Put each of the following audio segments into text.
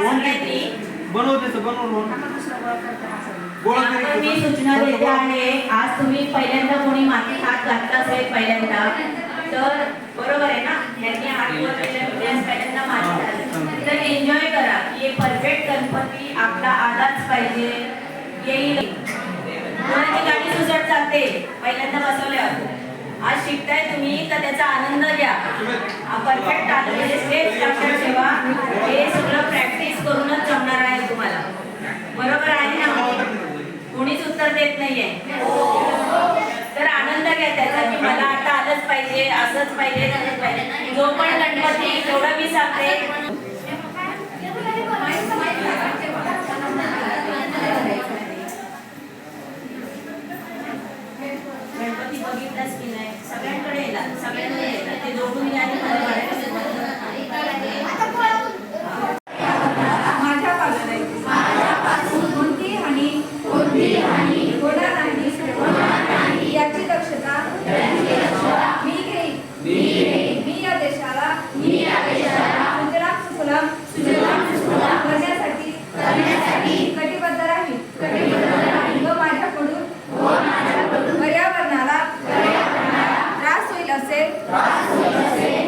सगळ्यांनी बनवून मी सूचना देते आहे आज तुम्ही पहिल्यांदा कोणी माती हात घातला असेल पहिल्यांदा तर बरोबर आहे ना? यांनी हात वर केले आज पहिल्यांदा माती घातली तर एन्जॉय करा. हे परफेक्ट गणपती आपला आलाच पाहिजे. येईल. कोणाची गाडी सुसट चालते? पहिल्यांदा बसवल्यावर. आज शिकताय तुम्ही तर त्याचा आनंद घ्या. परफेक्ट आलं म्हणजे स्टेप लक्षात ठेवा. हे सगळं प्रॅक्टिस करूनच जमणार आहे तुम्हाला. बरोबर आहे ना? कोणीच उत्तर देत नाहीये. तर आनंद घ्या त्याचा की मला आता आलंच पाहिजे असंच पाहिजे तसंच पाहिजे. जो पण गणपती तेवढं मी सांगते गणपती बघितलाच की नाही सगळ्यांकडे येतात सगळ्यांकडे येतात ते जोडून घ्या आणि मला वाढायचं. माझ्यापासून कोणती हानी होणार नाही याची दक्षता मी घेईन मी या देशाला सुजलाम सुफलाम करण्यासाठी कटिबद्ध राहील व माझ्याकडून पर्यावरणाला त्रास होईल असे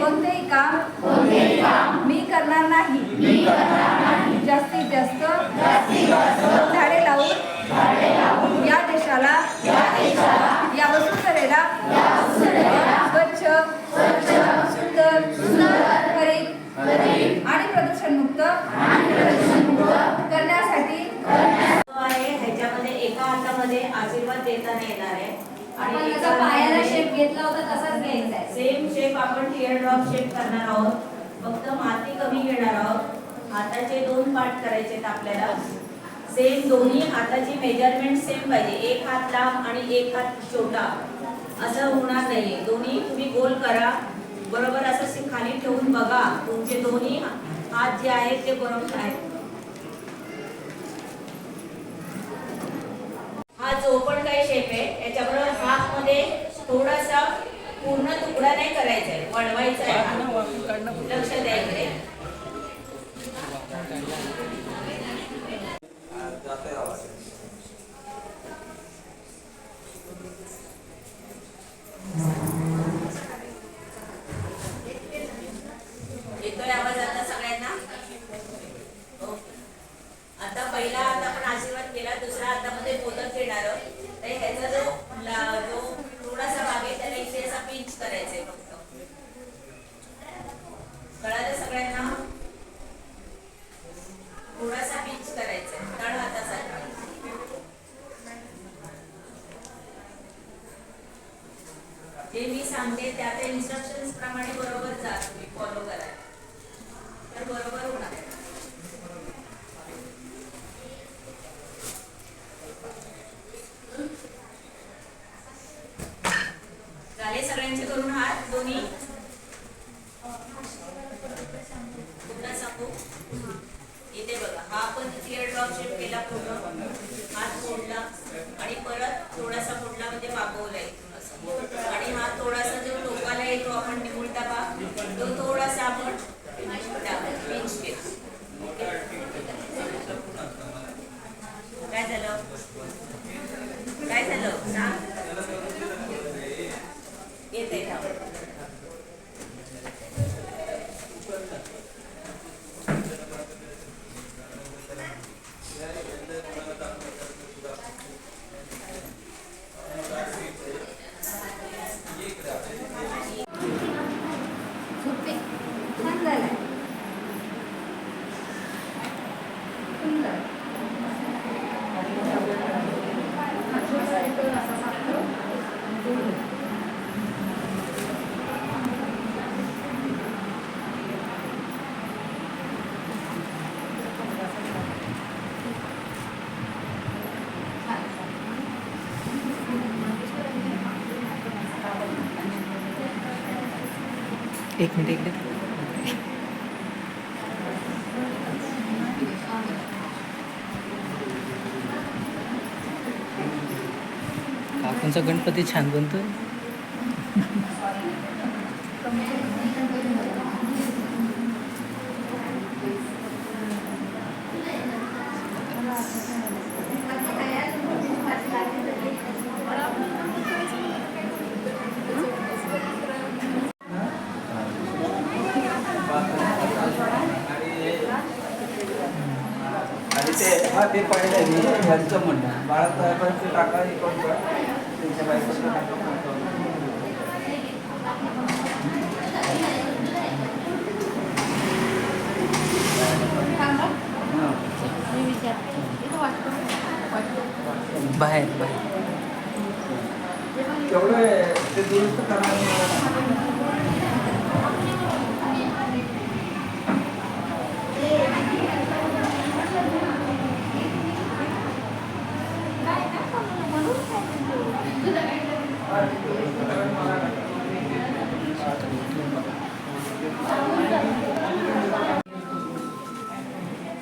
कोणतेही काम मी करणार नाही जास्तीत जास्त झाडे लावून या देशाला या वसुंधरेला स्वच्छ सुंदर हरित आणि प्रदूषणमुक्त करण्यासाठी जो आहे ह्याच्यामध्ये एका हातामध्ये आशीर्वाद देताना येणार आहे आपण आणि जसा पायाला शेप घेतला होता तसाच घ्यायचा आहे. सेम शेप आपण टीयर ड्रॉप शेप करणार आहोत. फक्त माती कमी घेणार आहोत. हाताचे दोन पार्ट करायचे आहेत आपल्याला. सेम दोन्ही हाताची मेजरमेंट सेम पाहिजे. एक हात लांब आणि एक हात छोटा. असं होणार नाहीये. दोन्ही तुम्ही गोल करा. बरोबर असं से- खाली ठेवून बघा. तुमचे दोन्ही हात जे आहेत ते बरोबर आहेत हा जो पण काही शेप आहे ते थोडासा पूर्ण तुकडा नाही करायचा आहे वळवायचा आहे लक्ष द्यायचंय येतोय आवाज आता सगळ्यांना ओके. आता पहिला हात आपण आशीर्वाद केला दुसऱ्या हातामध्ये बोलत घेणार तर ह्याचा जो जो थोडासा भाग आहे त्याला इथे असा पिंच करायचंय फक्त. कळालं सगळ्यांना? थोडासा पिंच करायचा तळ हातासारखा. जे मी सांगते त्या त्या इन्स्ट्रक्शन प्रमाणे बरोबर जा तुम्ही फॉलो करा तर बरोबर होणार आहे झाले सगळ्यांचे करून हात दोन्ही पुन्हा सांगू इथे बघा हा आपण टिअर ड्रॉप शेप केला पूर्ण हात मोडला आणि परत थोडासा मोडला म्हणजे वागवला इथून असं आणि हा थोडासा जो टोकाला येतो आपण निवडता पा तो थोडासा आपण पिंच केला काय झालं काय झालं सांग येते का सुट्टी छान झालाय सुंदर एक मिनिट इकडे काकूंचा गणपती छान बनतो हा ते पाहिलं मी ह्यांचं म्हणणं बाळासाहेबांचं टाका हे कोण करा त्यांच्या बायकोचं टाका. बाहेर बाहेर. आहे, ते दुरुस्त करणार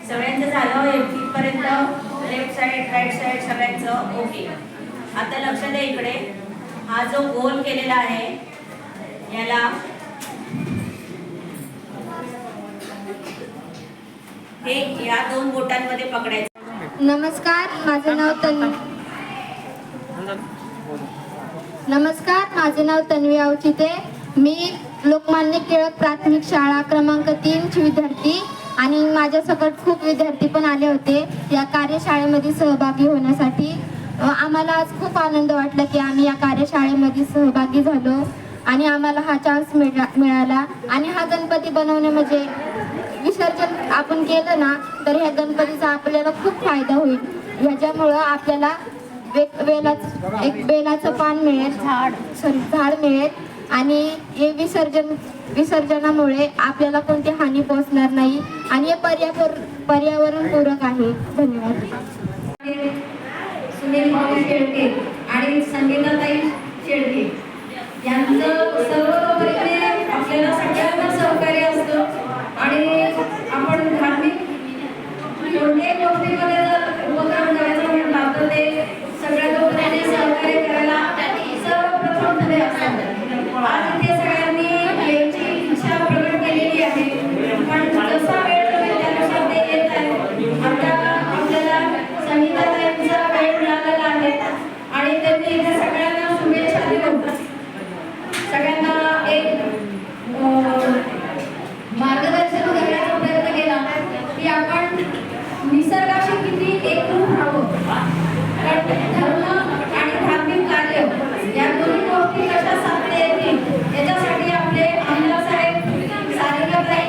सगळ्यांचं झालं तिथपर्यंत लेफ्ट साईड राईट साईड सगळ्यांचं ओके आता लक्ष द्या इकडे. हा जो गोल केलेला आहे याला हे या दोन बोटांमध्ये पकडायचं. नमस्कार माझं नाव तन्वी नमस्कार माझे नाव तन्वी आवचिते. मी लोकमान्य टिळक प्राथमिक शाळा क्रमांक तीनची विद्यार्थी. आणि माझ्यासकट खूप विद्यार्थी पण आले होते. या कार्यशाळेमध्ये सहभागी होण्यासाठी आम्हाला आज खूप आनंद वाटला की आम्ही या कार्यशाळेमध्ये सहभागी झालो आणि आम्हाला हा चान्स मिळा मिळाला. आणि हा गणपती बनवणे म्हणजे विसर्जन आपण केलं ना तर ह्या गणपतीचा आपल्याला खूप फायदा होईल. ह्याच्यामुळं आपल्याला वेलाच एक बेलाचं पान मिळेल. झाड. सॉरी झाड मिळेल. आणि हे विसर्जन विसर्जनामुळे आपल्याला कोणती हानी पोहोचणार नाही आणि हे पर्यावर पर्यावरणपूरक आहे. धन्यवाद. सुनील भाऊ शेळके आणि संगीताताई शेळके. यांचं सर्वतोपरीने आपल्याला सगळ्यांना सहकार्य असतं आणि आपण धार्मिक कोणत्याही गोष्टीमध्ये जर उपक्रम करायचा म्हटला तर ते सगळ्या लोकांनी सहकार्य करायला सर्वप्रथम पुढे असतात आज इथे सगळ्यांनी यायची इच्छा प्रकट केलेली आहे पण जसा वेळ मिळेल त्यानुसार ते येत आहे आता आपल्याला संगीताताईंचा वेळ मिळालेला आहे आणि त्यांनी इथे सगळ्यांना शुभेच्छा देऊन सगळ्यांना एक अं, मार्गदर्शन करण्याचा प्रयत्न केला की आपण निसर्गाशी किती एकरूप राहावं कारण धर्म आणि धार्मिक कार्य या दोन्ही गोष्टी कशा साधता येतील याच्यासाठी आपले आमदार साहेब सारिकाताई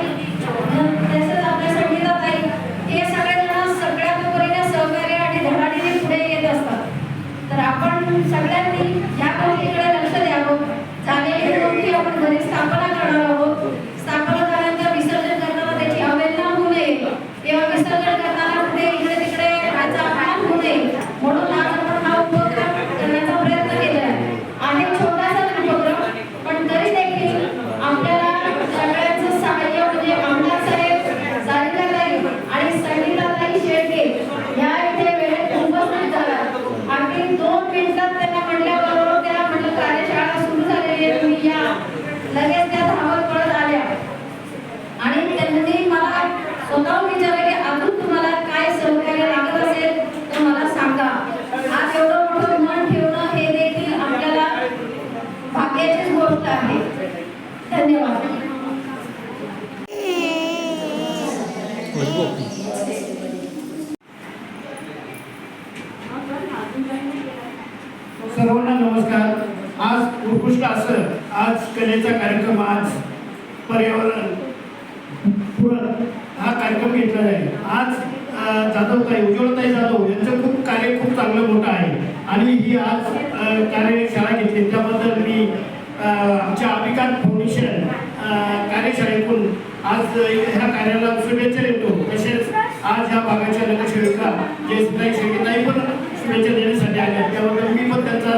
तसेच आपल्या संगीताताई हे सगळेजण सगळ्या परीने सहकार्य आणि धडाडीने पुढे येत असतात तर म्हणून सगळ्यांनी या गोष्टीकडे लक्ष द्यावं. झालेली गोष्टी आपण घरी स्थापना करणार आहोत स्थापना झाल्यानंतर विसर्जन करताना त्याची अवहेलना होऊ नये किंवा विसर्जन करताना कुठे इकडे तिकडे त्याचा अपमान होऊ नये म्हणून आज आपण हा उपक्रम करण्याचा प्रयत्न केलेला आहे आहे छोटासा उपक्रम पण तरी देखील आपल्याला सगळ्यांचं सहाय्य म्हणजे आमदार साहेब सारिकाताई आणि संगीताताई शेळके ह्या इथे वेळेत उपस्थित झाला अगदी दोन मिनिटात त्यांना म्हणल्याबरोबर त्याला म्हटलं कार्यशाळा सुरू झालेली आहे तुम्ही या लगेच त्या धावत पळत आल्या आणि त्यांनी मला स्वतःहून विचारलं की अजून तुम्हाला काय सहकार्य लागत असेल तर मला सांगा आज एवढं मोठं मन ठेवणं हे देखील आपल्याला भाग्याचीच गोष्ट आहे धन्यवाद सर्वांना नमस्कार आज उत्कृष्ट असं आज कलेचा कार्यक्रम आज पर्यावरण पूरक हा कार्यक्रम घेतला आहे आज जाधवताई उज्ज्वलताई जाधव यांचं खूप कार्य खूप चांगलं मोठं आहे. आणि ही आज कार्यशाळा घेतली. त्याबद्दल मी आमच्या अभिकांत फाउंडेशन कार्यशाळेतून आज ह्या कार्याला शुभेच्छा देतो. तसेच आज ह्या भागाच्या नगरसेविका जयताई शेळकेताई पण शुभेच्छा देण्यासाठी आल्या त्याबद्दल मी पण त्यांचा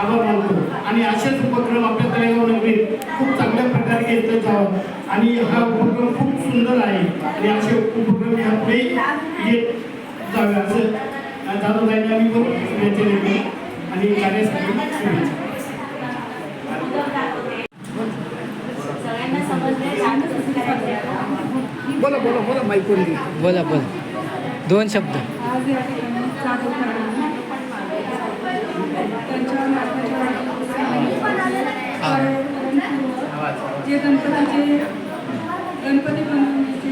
आभार मानतो. आणि असेच उपक्रम आपल्या तळेगाव नगरीत आणि हा उपक्रम खूप सुंदर आहे. आणि असे उपक्रम ह्या पुढे घेत जावे असं जाधवताईंना मी पण शुभेच्छा देतो आणि कार्यासाठी शुभेच्छा. बोला बोला बोला माईक. बोला बोला. दोन शब्द. आज या ठिकाणी जाधव कराडला त्यांच्या हा. जे गणपतीचे गणपती बनवण्याचे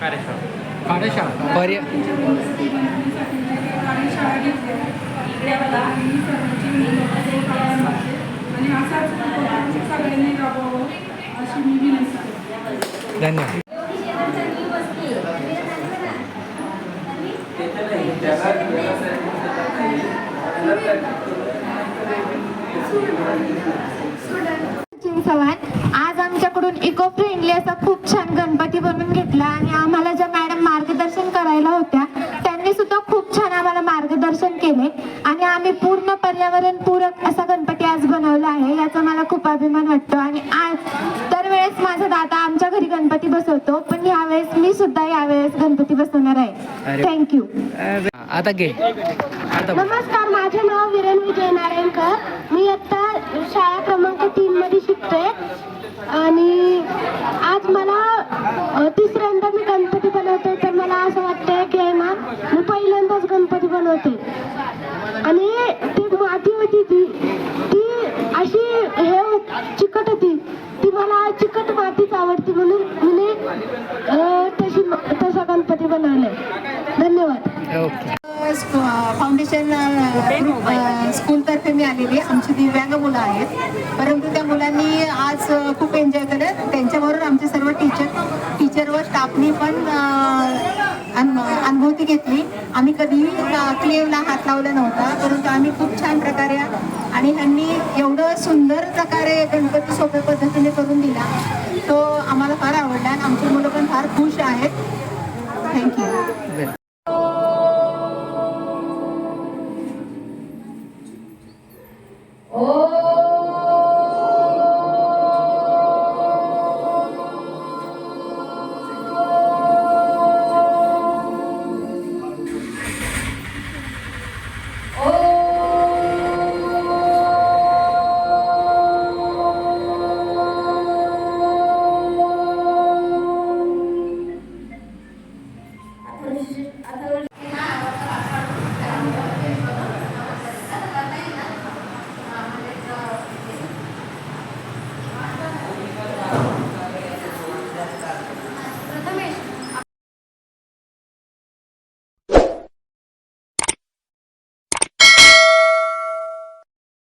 कार्यशाळा पर्य कार्यशाळा घेतल्या इकडे बघा आणि सर्वांची मिळून आणि असाच उपक्रम सगळ्यांनी राबवावं अशी मी विनंती करते धन्यवाद चव्हाण आमच्याकडून इको फ्रेंडली असा खूप छान गणपती बनवून घेतला आणि आम्हाला ज्या मॅडम मार्गदर्शन करायला होत्या त्यांनी सुद्धा खूप छान आम्हाला मार्गदर्शन केले. आणि आम्ही पूर्ण पर्यावरण पूरक असा गणपती आज बनवला आहे याचा मला खूप अभिमान वाटतो. आणि आज दरवेळेस माझा दादा आमच्या घरी गणपती बसवतो पण यावेळेस मी सुद्धा यावेळेस गणपती बसवणार आहे. थँक्यू आता घे. नमस्कार माझे नाव विरेन विजय नारायणकर आणि आज मला तिसऱ्यांदा मी गणपती बनवते तर मला असं वाटतंय की आहे ना मी पहिल्यांदाच गणपती बनवते. आणि ती माती होती ती ती अशी हे चिकट होती. ती मला चिकट मातीच आवडती म्हणून मी तशी तसा गणपती बनवलाय. धन्यवाद. ओके. फाउंडेशन स्कूलतर्फे मी आलेली आमची दिव्यांग मुलं आहेत. परंतु त्या मुलांनी आज खूप एन्जॉय केलं. त्यांच्याबरोबर आमचे सर्व टीचर टीचर व स्टाफनी पण अनुभूती घेतली. आम्ही कधीही क्लेवला हात लावला नव्हता. परंतु आम्ही खूप छान प्रकारे आणि ह्यांनी एवढं सुंदर प्रकारे गणपती सोप्या पद्धतीने करून दिला. तो आम्हाला फार आवडला.